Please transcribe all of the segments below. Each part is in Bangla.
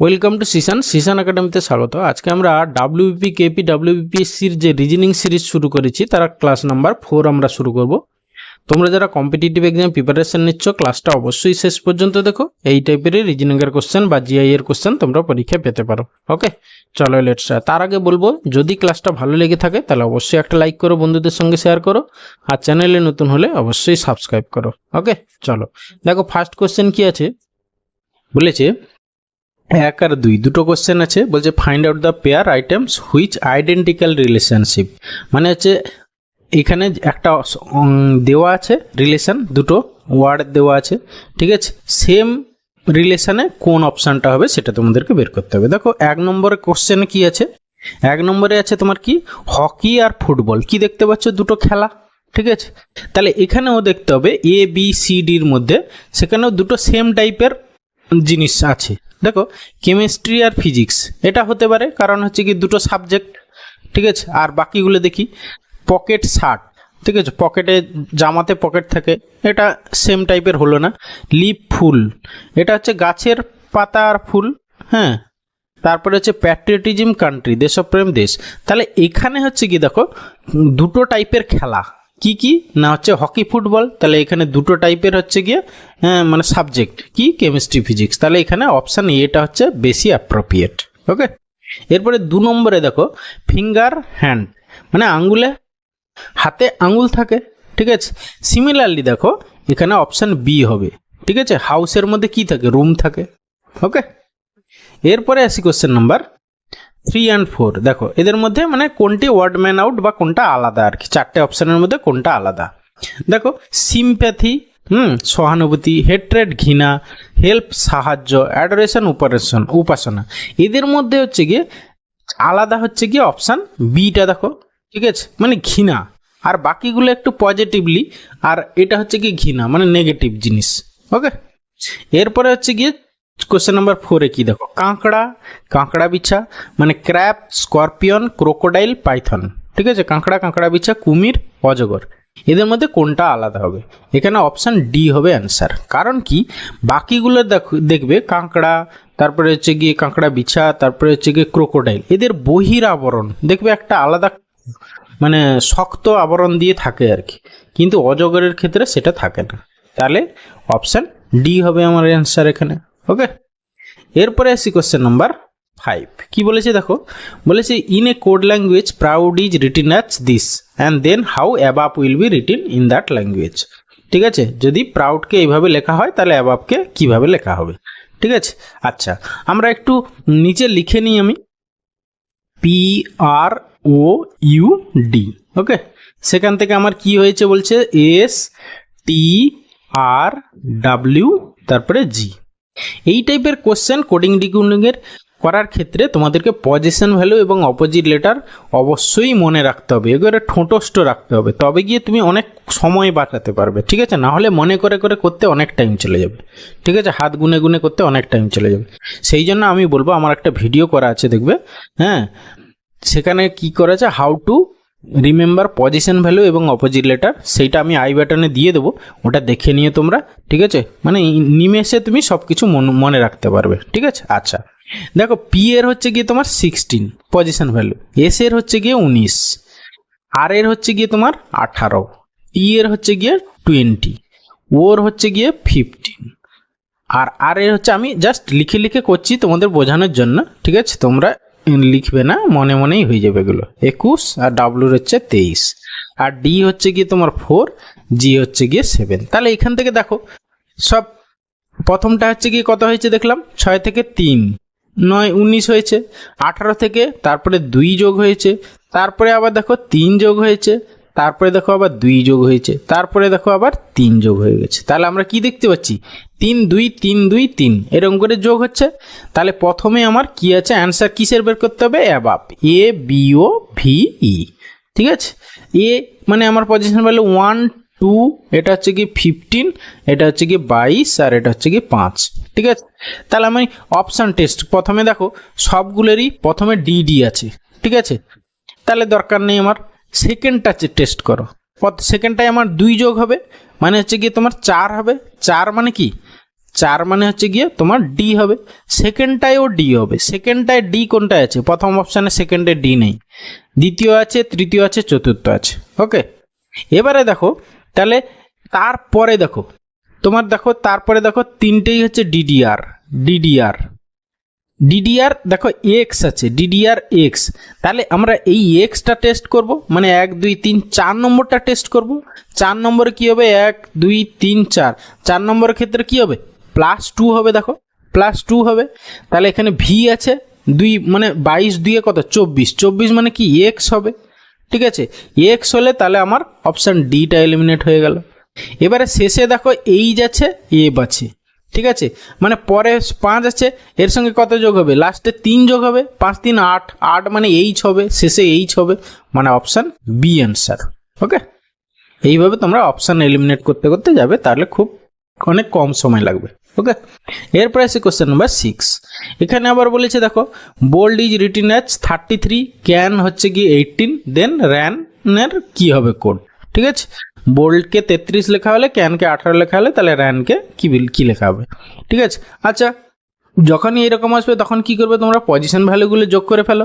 ওয়েলকাম টু সিসান সিসান একাডেমিতে স্বাগত। আজকে আমরা ডাব্লিউবিপি কেপি ডাব্লিউবিপিএসসির যে রিজনিং সিরিজ শুরু করেছি, তার ক্লাস নাম্বার ফোর আমরা শুরু করব। তোমরা যারা কম্পিটিটিভ এক্সাম প্রিপারেশন নিচ্ছ ক্লাসটা অবশ্যই শেষ পর্যন্ত দেখো। এই টাইপের রিজনিংয়ের কোশ্চেন বা জিআই এর কোশ্চেন তোমরা পরীক্ষা পেতে পারো। ওকে চলো লেটস তার আগে বলব, যদি ক্লাসটা ভালো লেগে থাকে, তাহলে অবশ্যই একটা লাইক করো, বন্ধুদের সঙ্গে শেয়ার করো। আর চ্যানেলে নতুন হলে অবশ্যই সাবস্ক্রাইব করো। ওকে চলো। দেখো ফার্স্ট কোশ্চেন কি আছে? বলেছে এক আর দুই, দুটো কোশ্চেন আছে, বলছে find out the pair items which identical relationship মানে হচ্ছে এখানে একটা দেওয়া আছে রিলেশন দুটো ওয়ার্ড দেওয়া আছে, ঠিক আছে? সেম রিলেশনে কোন অপশানটা হবে সেটা তোমাদেরকে বের করতে হবে। দেখো, এক নম্বরের কোশ্চেন কি আছে? এক নম্বরে আছে তোমার কি? হকি আর ফুটবল। কি দেখতে পাচ্ছ? দুটো খেলা, ঠিক আছে? তাহলে এখানেও দেখতে হবে এ বি সি ডির মধ্যে, সেখানেও দুটো সেম টাইপের জিনিস আছে। দেখো কেমিস্ট্রি আর ফিজিক্স এটা হতে পারে, কারণ হচ্ছে কি দুটো সাবজেক্ট ঠিক আছে? আর বাকিগুলো দেখি পকেট শার্ট ঠিক আছে? পকেটে জামাতে পকেট থাকে, এটা সেম টাইপের হলো না। লিপ ফুল, এটা হচ্ছে গাছের পাতা আর ফুল হ্যাঁ? তারপরে হচ্ছে প্যাট্রিয়টিজম কান্ট্রি দেশপ্রেম দেশ। তাহলে এখানে হচ্ছে কি দেখো, দুটো টাইপের খেলা। কি কি? না হচ্ছে হকি ফুটবল তাহলে এখানে দুটো টাইপের হচ্ছে গিয়ে হ্যাঁ, মানে সাবজেক্ট কি? কেমিস্ট্রি ফিজিক্স তাহলে এখানে অপশান এটা হচ্ছে বেশি অ্যাপ্রোপ্রিয়েট ওকে এরপরে দু নম্বরে দেখো ফিঙ্গার হ্যান্ড মানে আঙ্গুলে হাতে আঙ্গুল থাকে ঠিক আছে? সিমিলারলি দেখো এখানে অপশান বি হবে ঠিক আছে? হাউসের মধ্যে কি থাকে? রুম থাকে ওকে এরপরে আসি question number three and four দেখো, এদের মধ্যে মানে কোনটি ওয়ার্ড ম্যান আউট বা কোনটা আলাদা আর কি? চারটে অপশানের মধ্যে কোনটা আলাদা? দেখো সিম্প্যাথি হুম, সহানুভূতি হেট্রেড ঘৃণা হেল্প সাহায্য অ্যাডোরেশন উপারেশন উপাসনা। এদের মধ্যে হচ্ছে গিয়ে আলাদা হচ্ছে গিয়ে অপশান বিটা দেখো, ঠিক আছে? মানে ঘৃণা। আর বাকিগুলো একটু পজিটিভলি আর এটা হচ্ছে কি ঘৃণা মানে নেগেটিভ জিনিস। ওকে এরপরে হচ্ছে গিয়ে কোশ্চেন নাম্বার ফোরে কি দেখো? কাঁকড়া কাঁকড়া বিছা মানে ক্র্যাপ, স্করপিয়ন, ক্রোকোডাইল, পাইথন। ঠিক আছে? কাঁকড়া কাঁকড়া বিছা, কুমির, অজগর। এদের মধ্যে কোনটা আলাদা হবে? এখানে অপশান ডি হবে অ্যান্সার কারণ কি? বাকিগুলো দেখো, দেখবে কাঁকড়া, তারপরে হচ্ছে গিয়ে কাঁকড়া বিছা, তারপরে হচ্ছে গিয়ে ক্রোকোডাইল। এদের বহির আবরণ দেখবে একটা আলাদা মানে শক্ত আবরণ দিয়ে থাকে আর কি। কিন্তু অজগরের ক্ষেত্রে সেটা থাকে না। তাহলে অপশান ডি হবে আমার অ্যান্সার এখানে। ওকে? এরপরে আসি কোশ্চেন নাম্বার ফাইভ কি বলেছে দেখো? বলেছে in a code language proud is written as this and then how above will be written in that language ঠিক আছে? যদি প্রাউডকে এইভাবে লেখা হয়, তাহলে অ্যাবাবকে কীভাবে লেখা হবে? ঠিক আছে? আচ্ছা আমরা একটু নিচে লিখে নিই আমি। P R O U D okay? সেখান থেকে আমার কি হয়েছে বলছে? এস টি আর ডাব্লিউ তারপরে জি এই টাইপের কোশ্চেন কোডিং ডিকোডিংয়ের করার ক্ষেত্রে তোমাদেরকে পজিশন ভ্যালু এবং অপোজিট লেটার অবশ্যই মনে রাখতে হবে। এগুলো ঠোঁটস্থ রাখতে হবে। তবে গিয়ে তুমি অনেক সময় বাঁচাতে পারবে, ঠিক আছে? না হলে মনে করে করে করতে অনেক টাইম চলে যাবে, ঠিক আছে? হাত গুনে গুনে করতে অনেক টাইম চলে যাবে। সেই জন্য আমি বলব, আমার একটা ভিডিও করা আছে, দেখবে? হ্যাঁ? সেখানে কি করেছে? How to remember position value এবং অপোজিট লেটার সেইটা আমি আই বাটনে দিয়ে দেবো, ওটা দেখে নিয়ে তোমরা, ঠিক আছে? মানে নিমেষে তুমি সব কিছু মনে রাখতে পারবে, ঠিক আছে? আচ্ছা। দেখো পি এর হচ্ছে গিয়ে তোমার সিক্সটিন পজিশন ভ্যালু এস এর হচ্ছে গিয়ে উনিশ। আর এর হচ্ছে গিয়ে তোমার আঠারো। টি এর হচ্ছে গিয়ে টোয়েন্টি ওর হচ্ছে গিয়ে ফিফটিন আর আর এর হচ্ছে, আমি জাস্ট লিখে লিখে করছি তোমাদের বোঝানোর জন্য, ঠিক আছে? তোমরা লিখবে না, মনে মনেই হয়ে যাবে এগুলো। একুশ আর ডাব্লুর হচ্ছে তেইশ। আর ডি হচ্ছে গিয়ে তোমার ফোর জি হচ্ছে গিয়ে সেভেন তাহলে এখান থেকে দেখো, সব প্রথমটা হচ্ছে গিয়ে কত হয়েছে দেখলাম? ছয় থেকে তিন। নয় উনিশ হয়েছে, আঠারো থেকে তারপরে দুই যোগ হয়েছে, তারপরে আবার দেখো তিন যোগ হয়েছে, তারপরে দেখো আবার দুই যোগ হয়েছে, তারপরে দেখো আবার তিন যোগ হয়ে গেছে। তাহলে আমরা কি দেখতে পাচ্ছি? তিন দুই তিন দুই, তিন। এরকম করে যোগ হচ্ছে। তাহলে প্রথমে আমার কি আছে? অ্যান্সার কিসের বের করতে হবে? অ্যাবাব A B O V E ঠিক আছে? এ মানে আমার পজিশন ভ্যালু ওয়ান টু এটা হচ্ছে কি ফিফটিন এটা হচ্ছে কি বাইশ, আর এটা হচ্ছে কি পাঁচ। ঠিক আছে? তাহলে আমি অপশান টেস্ট প্রথমে দেখো, সবগুলোরই প্রথমে ডিডি আছে। ঠিক আছে? তাহলে দরকার নেই আমার সেকেন্ডটা টেস্ট করো। সেকেন্ডটায় আমার দুই যোগ হবে মানে হচ্ছে গিয়ে তোমার চার হবে। চার মানে কি? চার মানে হচ্ছে গিয়ে তোমার ডি হবে। সেকেন্ডটায়ও ডি হবে। সেকেন্ডটায় ডি কোনটায় আছে? প্রথম অপশানে সেকেন্ডে ডি নেই। দ্বিতীয় আছে, তৃতীয় আছে, চতুর্থ আছে। ওকে এবারে দেখো, তাহলে তারপরে দেখো, তোমার দেখো, তারপরে দেখো তিনটেই হচ্ছে ডিডিআর ডিডিআর ডিডিআর দেখো এক্স আছে ডিডিআর এক্স তাহলে আমরা এই এক্সটা টেস্ট করব মানে এক, দুই, তিন, চার নম্বরটা টেস্ট করব। চার নম্বরে কী হবে? এক, দুই, তিন, চার। চার নম্বরের ক্ষেত্রে কী হবে? প্লাস টু হবে দেখো প্লাস টু হবে। তাহলে এখানে ভি আছে, দুই মানে বাইশ দুইয়ে কত? চব্বিশ। চব্বিশ মানে কি? এক্স হবে। ঠিক আছে? এক্স হলে তাহলে আমার অপশান ডিটা এলিমিনেট হয়ে গেল। এবারে শেষে দেখো এইচ আছে এব আছে। ঠিক আছে? মানে পরে পাঁচ আছে, এর সঙ্গে কত যোগ হবে? লাস্টে তিন যোগ হবে, পাঁচ, তিন, আট। আট মানে এইচ হবে, শেষে এইচ হবে মানে অপশান বি অ্যান্সার ওকে এইভাবে তোমরা অপশান এলিমিনেট করতে করতে যাবে, তাহলে খুব অনেক কম সময় লাগবে। ওকে এরপরে আছে কোশ্চেন নাম্বার সিক্স এখানে আবার বলেছে, দেখো bold is written as thirty three can হচ্ছে কি এইটিন দেন র্যানের কী হবে কোড ঠিক আছে? বোল্ডকে তেত্রিশ লেখা হলে ক্যানকে আঠারো লেখা হলে, তাহলে র্যানকে কী কী লেখা হবে? ঠিক আছে? আচ্ছা যখনই এরকম আসবে, তখন কি করবে তোমরা? পজিশন ভ্যালুগুলো যোগ করে ফেলো।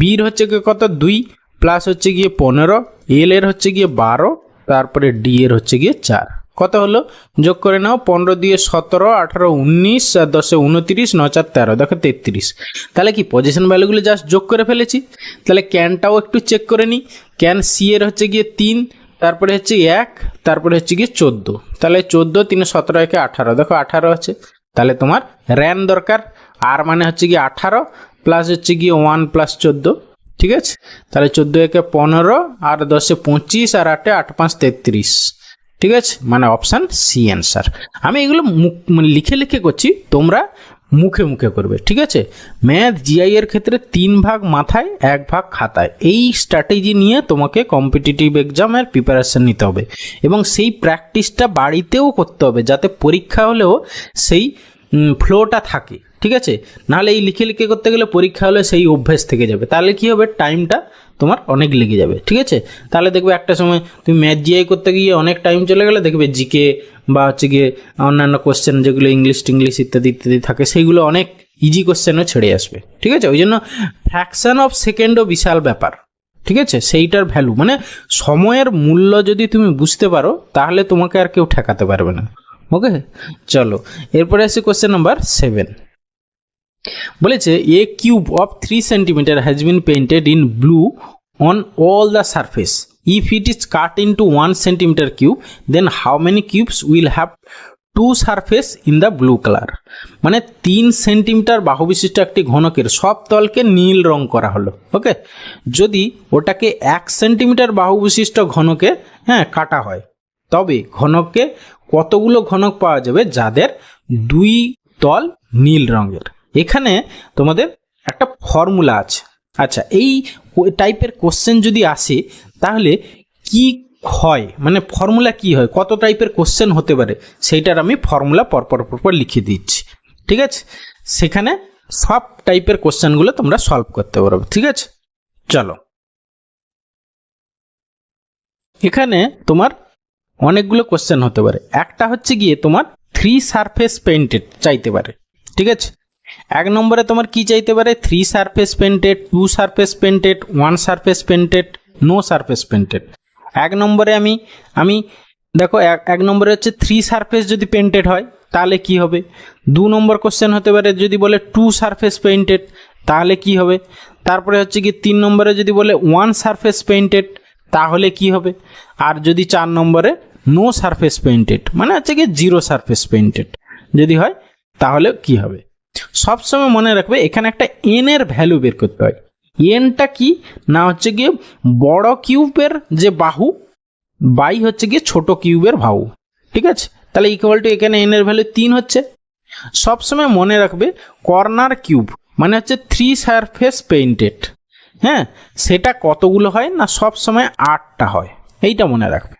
বির হচ্ছে গিয়ে কত? দুই প্লাস হচ্ছে গিয়ে পনেরো এল এর হচ্ছে গিয়ে বারো, তারপরে ডি এর হচ্ছে গিয়ে চার। কত হলো? যোগ করে নাও, পনেরো দিয়ে সতেরো, আঠারো, উনিশ, আর দশে উনতিরিশ, ন, চার, তেরো, দেখো তেত্রিশ। তাহলে কি পজিশন ভ্যালুগুলো জাস্ট যোগ করে ফেলেছি? তাহলে ক্যানটাও একটু চেক করে নিই ক্যান সি এর হচ্ছে গিয়ে তিন, তারপরে হচ্ছে এক, তারপরে হচ্ছে গিয়ে চোদ্দ। তাহলে চোদ্দ, তিনে, সতেরো, একে আঠারো, দেখো আঠারো আছে। তাহলে তোমার র্যান দরকার আর মানে হচ্ছে গিয়ে আঠারো প্লাস হচ্ছে গিয়ে ওয়ান প্লাস চোদ্দ, ঠিক আছে? তাহলে চোদ্দ একে পনেরো, আর দশে পঁচিশ, আর আটে আট, পাঁচ, তেত্রিশ। ঠিক আছে? মানে অপশান সি অ্যান্সার আমি এগুলো মুখ মানে লিখে লিখে করছি, তোমরা মুখে মুখে করবে, ঠিক আছে? ম্যাথ জিআই এর ক্ষেত্রে তিন ভাগ মাথায়, এক ভাগ খাতায়। এই স্ট্র্যাটেজি নিয়ে তোমাকে কম্পিটিটিভ এক্সামের প্রিপারেশন নিতে হবে। এবং সেই প্র্যাকটিসটা বাড়িতেও করতে হবে, যাতে পরীক্ষা হলেও সেই ফ্লোটা থাকে, ঠিক আছে? নাহলে এই লিখে লিখে করতে গেলে পরীক্ষা হলে সেই অভ্যেস থেকে যাবে। তাহলে কি হবে? টাইমটা তোমার অনেক লেগে যাবে, ঠিক আছে? তাহলে দেখবে একটা সময় তুমি ম্যাথ জিআই করতে গিয়ে অনেক টাইম চলে গেলে দেখবে জিকে বা হচ্ছে গিয়ে অন্যান্য কোশ্চেন যেগুলো ইংলিশ টিংলিশ ইত্যাদি ইত্যাদি থাকে সেইগুলো অনেক ইজি কোশ্চেনও ছেড়ে আসবে, ঠিক আছে? ওই জন্য ফ্র্যাকশন অফ সেকেন্ডও বিশাল ব্যাপার, ঠিক আছে? সেইটার ভ্যালু মানে সময়ের মূল্য যদি তুমি বুঝতে পারো, তাহলে তোমাকে আর কেউ ঠেকাতে পারবে না ওকে চলো, এরপরে আসি কোশ্চেন নাম্বার সেভেন বলেছে a cube of three centimetre has been painted in blue on all the surface if it is cut into one centimetre cube then how many cubes will have two surface in the blue colour মানে তিন সেন্টিমিটার বাহু বিশিষ্ট একটি ঘনকের সব তলকে নীল রং করা হলো, ওকে? যদি ওটাকে এক সেন্টিমিটার বাহু বিশিষ্ট ঘনকে হ্যাঁ কাটা হয়, তবে ঘনকে কতগুলো ঘনক পাওয়া যাবে? যাদের দুই তল নীল রঙের। এখানে তোমাদের একটা ফর্মুলা আছে। আচ্ছা এই টাইপের কোশ্চেন যদি আসে, তাহলে কি হয়? মানে ফর্মুলা কি হয়? কত টাইপের কোশ্চেন হতে পারে? সেইটার আমি ফর্মুলা পরপর পরপর লিখে দিচ্ছি। ঠিক আছে? সেখানে সব টাইপের কোশ্চেনগুলো তোমরা সলভ করতে পারবে ঠিক আছে? চলো। এখানে তোমার অনেকগুলো কোশ্চেন হতে পারে। একটা হচ্ছে গিয়ে তোমার থ্রি সারফেস পেন্টেড চাইতে পারে। ঠিক আছে? এক নম্বরে তোমার কি চাইতে পারে? Three surface painted two surface painted one surface painted no surface painted এক নম্বরে আমি আমি, দেখো, এক এক নম্বরে হচ্ছে থ্রি সারফেস যদি পেন্টেড হয়, তাহলে কি হবে? দু নম্বর কোশ্চেন হতে পারে, যদি বলে টু সারফেস পেন্টেড তাহলে কি হবে? তারপরে হচ্ছে কি, তিন নম্বরে যদি বলে ওয়ান সারফেস পেন্টেড তাহলে কি হবে? আর যদি চার নম্বরে নো সারফেস পেইন্টেড মানে হচ্ছে কি জিরো সারফেস পেইন্টেড যদি হয়, তাহলে কি হবে? সবসময় মনে রাখবে, এখানে একটা এন এর ভ্যালু বের করতে হয়। এনটা কি? না হচ্ছে গিয়ে বড় কিউবের যে বাহু, বাই হচ্ছে গিয়ে ছোট কিউবের বাহু। ঠিক আছে? তাহলে ইকুয়াল টু এখানে এন এর ভ্যালু তিন হচ্ছে। সবসময় মনে রাখবে কর্নার কিউব মানে হচ্ছে থ্রি সারফেস পেইন্টেড হ্যাঁ? সেটা কতগুলো হয় না সব সময় আটটা হয়? এইটা মনে রাখবে।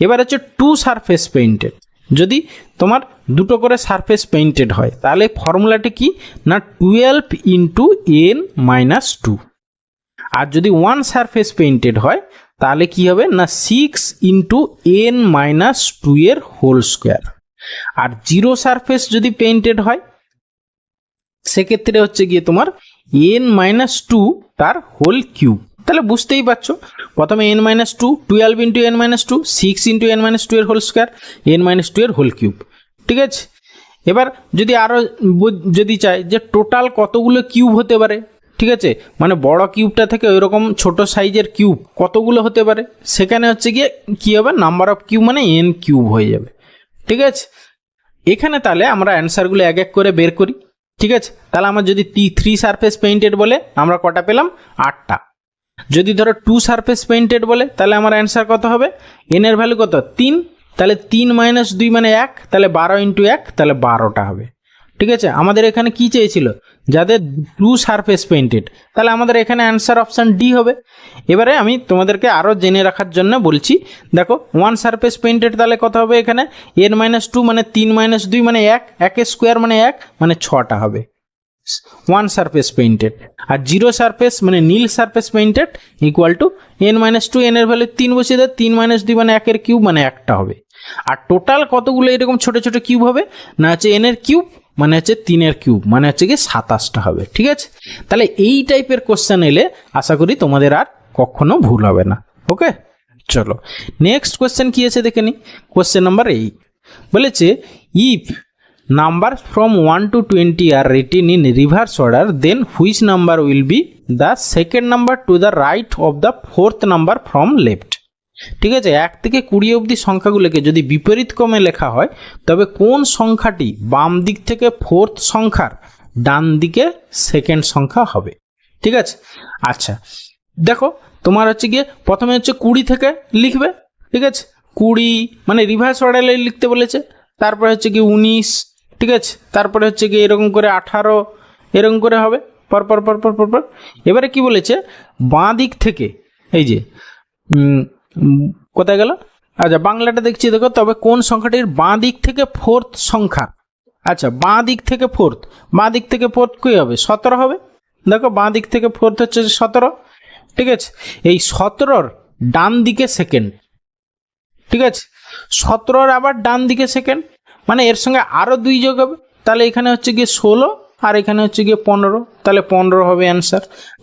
এবার হচ্ছে টু সারফেস পেইন্টেড যদি তোমার দুটো করে সারফেস পেইন্টেড হয়, তাহলে ফর্মুলাটি কি? না twelve into N minus two আর যদি ওয়ান সারফেস পেইন্টেড হয়, তাহলে কি হবে? না six into N minus two এর হোল স্কোয়ার আর জিরো সারফেস যদি পেইন্টেড হয়, সেক্ষেত্রে হচ্ছে গিয়ে তোমার এন মাইনাস টু তার হোল কিউব তাহলে বুঝতেই পারছ। প্রথমে N minus two twelve into N minus two six into N minus two এর whole square N minus two এর হোল কিউব ঠিক আছে? এবার যদি আরও যদি চাই যে টোটাল কতগুলো কিউব হতে পারে, ঠিক আছে? মানে বড় কিউবটা থেকে ওই রকম ছোট সাইজের কিউব কতগুলো হতে পারে, সেখানে হচ্ছে গিয়ে কী হবে? নাম্বার অফ কিউব মানে এন কিউব হয়ে যাবে। ঠিক আছে? এখানে তাহলে আমরা অ্যান্সারগুলো এক এক করে বের করি। ঠিক আছে? তাহলে আমার যদি থ্রি সারফেস পেইন্টেড বলে, আমরা কটা পেলাম? আটটা। যদি ধরো টু সারফেস পেইন্টেড বলে, তাহলে আমার অ্যান্সার কত হবে? এনের ভ্যালু কত? তিন। তাহলে তিন মাইনাস দুই মানে এক, তাহলে বারো ইন্টু এক, তাহলে বারোটা হবে। ঠিক আছে? আমাদের এখানে কি চেয়েছিল? যাদের ব্লু সারফেস পেইন্টেড তাহলে আমাদের এখানে অ্যান্সার অপশান ডি হবে। এবারে আমি তোমাদেরকে আরও জেনে রাখার জন্য বলছি, দেখো ওয়ান সারফেস পেইন্টেড তাহলে কত হবে এখানে? এন মাইনাস টু মানে তিন মাইনাস দুই মানে এক, একের স্কোয়ার মানে এক মানে ছটা হবে। ওয়ান সারফেস পেইন্টেড আর জিরো সারফেস মানে নীল surface painted equal to N minus two এনের ভ্যালু তিন বসিয়ে দেয়, তিন মাইনাস দুই মানে একের কিউব মানে একটা হবে। আর টোটাল কতগুলো এরকম ছোট ছোট কিউব হবে? না হচ্ছে এনের কিউব মানে হচ্ছে তিনের কিউব মানে হচ্ছে কি সাতাশটা হবে, ঠিক আছে? তাহলে এই টাইপের কোশ্চেন এলে আশা করি তোমাদের আর কখনো ভুল হবে না ওকে চলো নেক্সট কোশ্চেন কি আছে দেখে নি? কোশ্চেন নাম্বার এইট বলেছে if number from one to twenty are written in reverse order then which number will be the second number to the right of the fourth number from left ঠিক আছে, এক থেকে কুড়ি অবধি সংখ্যাগুলোকে যদি বিপরীত ক্রমে লেখা হয়, তবে কোন সংখ্যাটি বাম দিক থেকে ফোর্থ সংখ্যার ডান দিকে সেকেন্ড সংখ্যা হবে? ঠিক আছে? আচ্ছা দেখো, তোমার হচ্ছে গিয়ে প্রথমে হচ্ছে কুড়ি থেকে লিখবে, ঠিক আছে? কুড়ি মানে রিভার্স অর্ডারে লিখতে বলেছে, তারপরে হচ্ছে কি উনিশ ঠিক আছে? তারপরে হচ্ছে কি এরকম করে আঠারো, এরকম করে হবে। পরপর পরপর পরপর এবারে কি বলেছে? বাঁ দিক থেকে, এই যে কোথায় গেল? আচ্ছা বাংলাটা দেখছি দেখো, তবে কোন সংখ্যাটির বাঁ দিক থেকে ফোর্থ সংখ্যা? আচ্ছা বাঁ দিক থেকে ফোর্থ বাঁ দিক থেকে ফোর্থ কী হবে? সতেরো হবে। দেখো, বাঁ দিক থেকে ফোর্থ হচ্ছে সতেরো। ঠিক আছে? এই সতেরোর ডান দিকে সেকেন্ড ঠিক আছে? সতেরোর আবার ডান দিকে সেকেন্ড মানে এর সঙ্গে আরও দুই যোগ হবে। তাহলে এখানে হচ্ছে গিয়ে ষোলো আর এখানে হচ্ছে গিয়ে পনেরো। তাহলে পনেরো হবে অ্যান্সার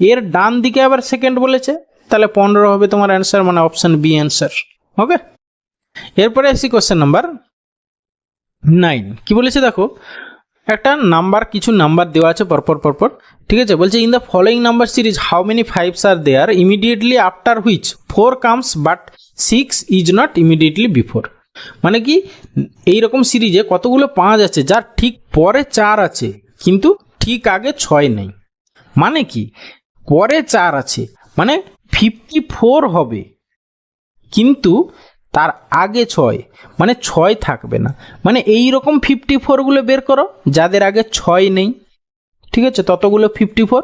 এর ডান দিকে আবার সেকেন্ড বলেছে, তাহলে পনেরো হবে তোমার অ্যান্সার মানে অপশান বি অ্যান্সার ওকে এরপরে আসি কোশ্চেন নাম্বার নাইন কি বলেছে দেখো? একটা নাম্বার কিছু নাম্বার দেওয়া আছে পরপর পরপর। ঠিক আছে? বলছে in the following number series how many fives are there immediately after which four comes but six is not immediately before মানে কি? এই রকম সিরিজে কতগুলো পাঁচ আছে, যার ঠিক পরে চার আছে, কিন্তু ঠিক আগে ছয় নেই। মানে কি? পরে চার আছে মানে ফিফটি ফোর হবে, কিন্তু তার আগে ছয় মানে ছয় থাকবে না। মানে এই রকম ফিফটি ফোরগুলো বের করো, যাদের আগে ছয় নেই। ঠিক আছে? ততগুলো ফিফটি ফোর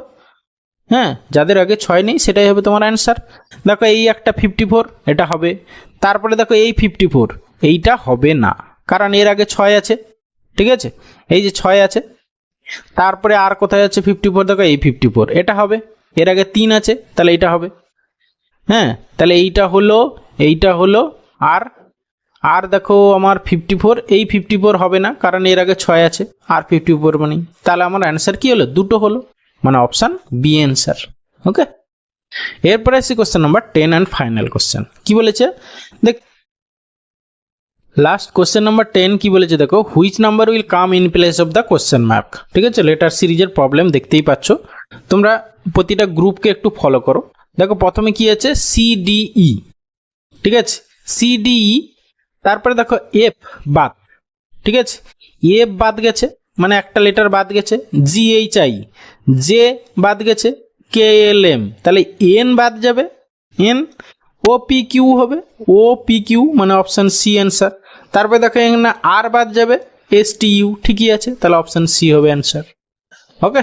হ্যাঁ? যাদের আগে ছয় নেই, সেটাই হবে তোমার অ্যান্সার দেখো এই একটা ফিফটি ফোর এটা হবে। তারপরে দেখো এই ফিফটি ফোর এইটা হবে না। কারণ এর আগে ছয় আছে, ঠিক আছে? এই যে ছয় আছে, তারপরে আর কোথায় আছে ফিফটি ফোর দেখো এই ফিফটি ফোর এটা হবে। এর আগে তিন আছে, তাহলে এইটা হবে। হ্যাঁ তাহলে এইটা হলো এইটা হলো, আর আর দেখো আমার ফিফটি ফোর এই ফিফটি ফোর হবে না, কারণ এর আগে ছয় আছে। আর ফিফটি ফোর মানে তাহলে আমার অ্যান্সার কি হলো? দুটো হলো। মানে অপশান বি অ্যান্সার ওকে এরপরে আসি question number ten and final question কি বলেছে? দেখ লাস্ট কোশ্চেন নাম্বার টেন কি বলেছে দেখো which number will come in place of the question mark ঠিক আছে? লেটার সিরিজের প্রবলেম দেখতেই পাচ্ছ। তোমরা প্রতিটা গ্রুপকে একটু ফলো করো। দেখো, প্রথমে কি আছে? সিডিই ঠিক আছে? সিডিই তারপরে দেখো এফ বাদ। ঠিক আছে? এফ বাদ গেছে মানে একটা লেটার বাদ গেছে জিএইচআই জে বাদ গেছে কে এল এম তাহলে এন বাদ যাবে। এন ও পি কিউ হবে। ও পি কিউ মানে অপশান সি অ্যান্সার তারপরে দেখো এখানে আর বাদ যাবে এস টি ইউ ঠিকই আছে, তাহলে অপশান সি হবে অ্যান্সার ওকে